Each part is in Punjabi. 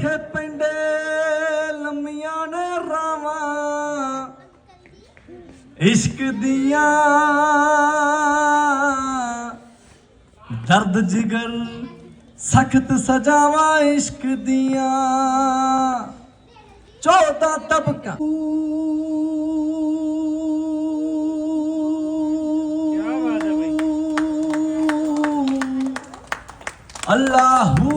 ਔਖੇ ਪੈਂਦੇ ਲੰਮੀਆਂ ਨੇ ਰਾਵਾਂ ਇਸ਼ਕ ਦੀਆਂ ਦਰਦ ਜਿਗਰ ਸਖਤ ਸਜਾਵਾਂ ਇਸ਼ਕ ਦੀਆਂ। ਚੌਦਾ ਤਬਕਾ। ਅੱਲਾਹੂ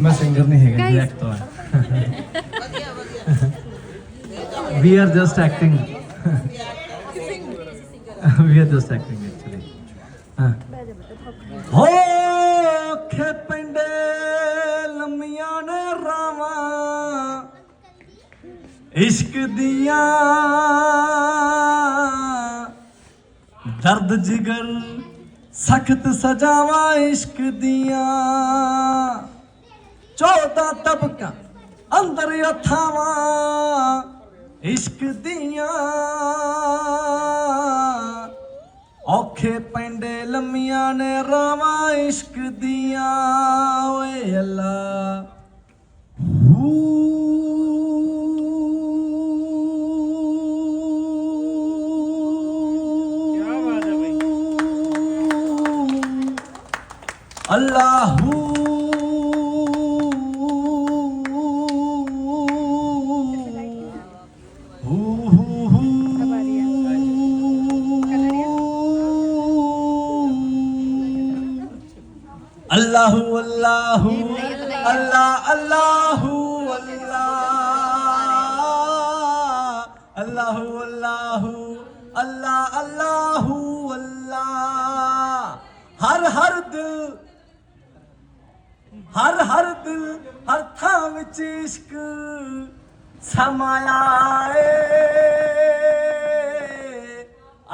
ਮੈਂ ਸਿੰਗਰ ਨਹੀਂ ਹੈਗਾ ਜੀ ਐਕਟਰ ਹਾਂ we are just acting we are just acting actually ਹਾਂ ਹੋ ਖੇ ਪਿੰਡੇ ਲੰਮੀਆਂ ਨੇ ਰਾਵਾਂ ਇਸ਼ਕ ਦੀਆਂ ਦਰਦ ਜਿਗਰ ਸਖਤ ਸਜਾਵਾਂ ਇਸ਼ਕ ਦੀਆਂ। ਚੌਦਾ ਤਬਕਾ ਅੰਦਰ ਅਥਾਵਾਂ ਇਸ਼ਕ ਦੀਆਂ। ਔਖੇ ਪੈਂਦੇ ਲੰਮੀਆਂ ਨੇ ਰਾਵਾਂ ਇਸ਼ਕ ਦੀਆਂ। ਓਏ ਅੱਲਾ ਕੀ ਅੱਲਾਹੂ ਹੂ ਹੂ ਹੂ ਅੱਲਾਹੂ ਅੱਲਾਹੂ ਅੱਲਾਹ ਅੱਲਾਹੂ ਅੱਲਾਹ ਅੱਲਾਹੂ ਅੱਲਾਹੂ ਅੱਲਾਹ ਅੱਲਾਹੂ ਅੱਲਾਹ ਹਰ ਹਰ ਦਿਲ ਹਰ ਥਾਂ ਵਿੱਚ ਇਸ਼ਕ ਸਮਾਇਆ ਏ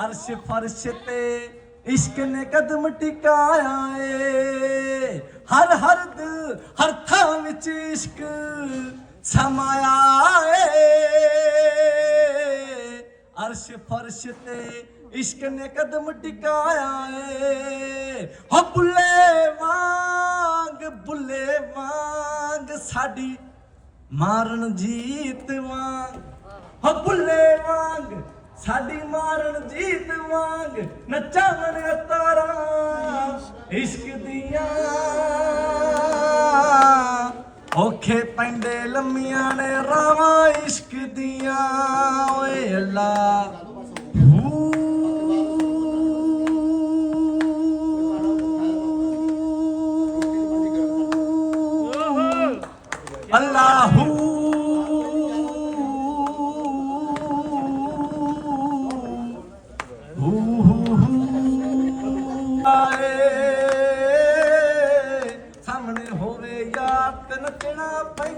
ਅਰਸ਼ ਫਰਸ਼ ਤੇ ਇਸ਼ਕ ਨੇ ਕਦਮ ਟਿਕਾਇਆ ਏ। ਹਰ ਹਰ ਦਿਲ ਹਰ ਥਾਂ ਵਿੱਚ ਇਸ਼ਕ ਸਮਾਇਆ ਏ ਅਰਸ਼ ਫਰਸ਼ ਤੇ ਇਸ਼ਕ ਨੇ ਕਦਮ ਟਿਕਾਇਆ ਏ। ਹੋ ਬੁੱਲੇ ਵਾਂਗ ਬੁੱਲੇ ਵਾਂਗ ਸਾਡੀ ਮਾਰਨ ਜੀਤ ਵਾਂਗ। ਹੋ ਬੁੱਲੇ ਵਾਂਗ ਸਾਡੀ ਮਾਰਨ ਜੀਤ ਵਾਂਗ ਨਚਾਵਣ ਤਾਰਾਂ ਇਸ਼ਕ ਦੀਆਂ। ਔਖੇ ਪੈਂਦੇ ਲੰਮੀਆਂ ਨੇ ਰਾਵਾਂ ਇਸ਼ਕ ਦੀਆਂ। ਓਏ ਅੱਲਾ।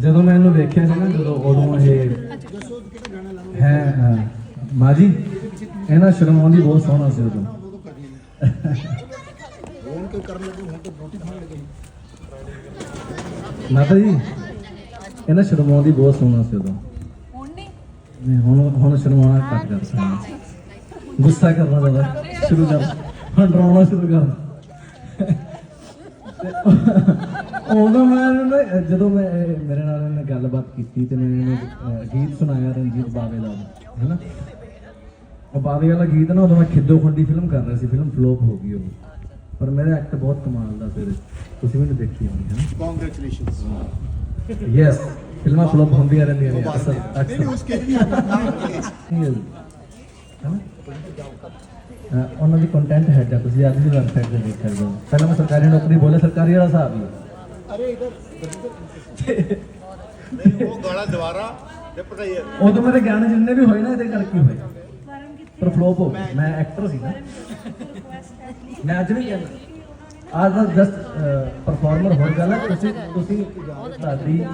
ਜਦੋਂ ਮੈਂ ਇਹਨੂੰ ਵੇਖਿਆ ਸੀ ਨਾ, ਜਦੋਂ ਉਦੋਂ ਇਹ ਹੈ ਮਾਂ ਜੀ, ਇਹਨਾਂ ਸ਼ਰਮਾਉਂਦੀ ਬਹੁਤ ਸੋਹਣਾ ਸੀ ਉਦੋਂ। ਮਾਤਾ ਜੀ, ਇਹਨਾਂ ਸ਼ਰਮਾਉਂਦੀ ਬਹੁਤ ਸੋਹਣਾ ਸੀ ਉਦੋਂ। ਨਹੀਂ, ਹੁਣ ਹੁਣ ਸ਼ਰਮਾਉਣਾ ਘੱਟ ਕਰ ਸਕਦਾ ਗੁੱਸਾ ਕਰਨਾ ਜ਼ਿਆਦਾ, ਸ਼ੁਰੂ ਕਰ। ਹੁਣ ਡਰਾਉਣਾ ਸ਼ੁਰੂ ਕਰ। ਉਦੋਂ ਮੈਂ ਉਹਨੂੰ- ਜਦੋਂ ਮੈਂ ਮੇਰੇ ਨਾਲ ਇਹਨੇ ਗੱਲਬਾਤ ਕੀਤੀ ਤੇ ਮੈਂ ਇਹਨੂੰ ਗੀਤ ਸੁਣਾਇਆ ਰਣਜੀਤ ਬਾਵੇ ਦਾ ਹੈਨਾ? ਉਹ ਬਾਵੇ ਵਾਲਾ ਗੀਤ ਨਾ ਉਦੋਂ ਖਿੱਦੋ ਖੁੰਡੀ ਫਿਲਮ ਕਰ ਰਿਹਾ ਸੀ ਫਿਲਮ ਫਲੋਪ ਹੋ ਗਈ ਉਹ। ਪਰ ਮੇਰਾ ਐਕਟ ਬਹੁਤ ਕਮਾਲ ਦਾ ਫਿਰ ਤੁਸੀਂ ਮੈਨੂੰ ਦੇਖੀ ਹੋਣੀ ਹੈ ਕੰਗ੍ਰੈਚੁਲੇਸ਼ਨਸ ਯੈਸ ਫਿਲਮਾਂ ਫਲੋਪ ਹੁੰਦੀਆਂ ਰਹਿੰਦੀਆਂ ਨੇ ਅਕਸਰ ਨਹੀਂ ਉਸਕੇ ਵੀ ਨਹੀਂ ਨਾਮ ਕੀ ਹੈ? ਹੈਨਾ? ਉਹਨਾਂ ਦੀ ਕੰਟੈਂਟ ਹੈਡ ਆ ਤੁਸੀਂ ਅੱਜ ਦੀ ਵੈਬਸਾਈਟ ਤੇ ਦੇਖ ਸਕਦੇ ਹੋ। ਪਹਿਲਾਂ ਮੈਂ ਸਰਕਾਰੀ ਨੌਕਰੀ ਬੋਲੇ ਸਰਕਾਰੀ ਵਾਲਾ ਹਿਸਾਬ ਹੀ ਹੈ। ਉਹ ਗਾਣਾ ਦੁਬਾਰਾ ਤੇ ਪਟਾਈ ਉਦੋਂ ਮੇਰੇ ਗਾਣੇ ਜਿੰਨੇ ਵੀ ਹੋਏ ਨਾ ਇਹਦੇ ਕਰਕੇ ਹੋਏ। ਪਰ ਫਲੋਪ ਹੋ ਗਏ। ਮੈਂ ਐਕਟਰ ਸੀ ਨਾ। ਮੈਂ ਅੱਜ ਵੀ ਕਹਿੰਦਾ ਅੱਜ ਦਾ ਜਸਟ ਪਰਫਾਰਮਰ ਹੋ ਗੱਲ ਹੈ ਤੁਸੀਂ ਤੁਸੀਂ ਤੁਹਾਡੀ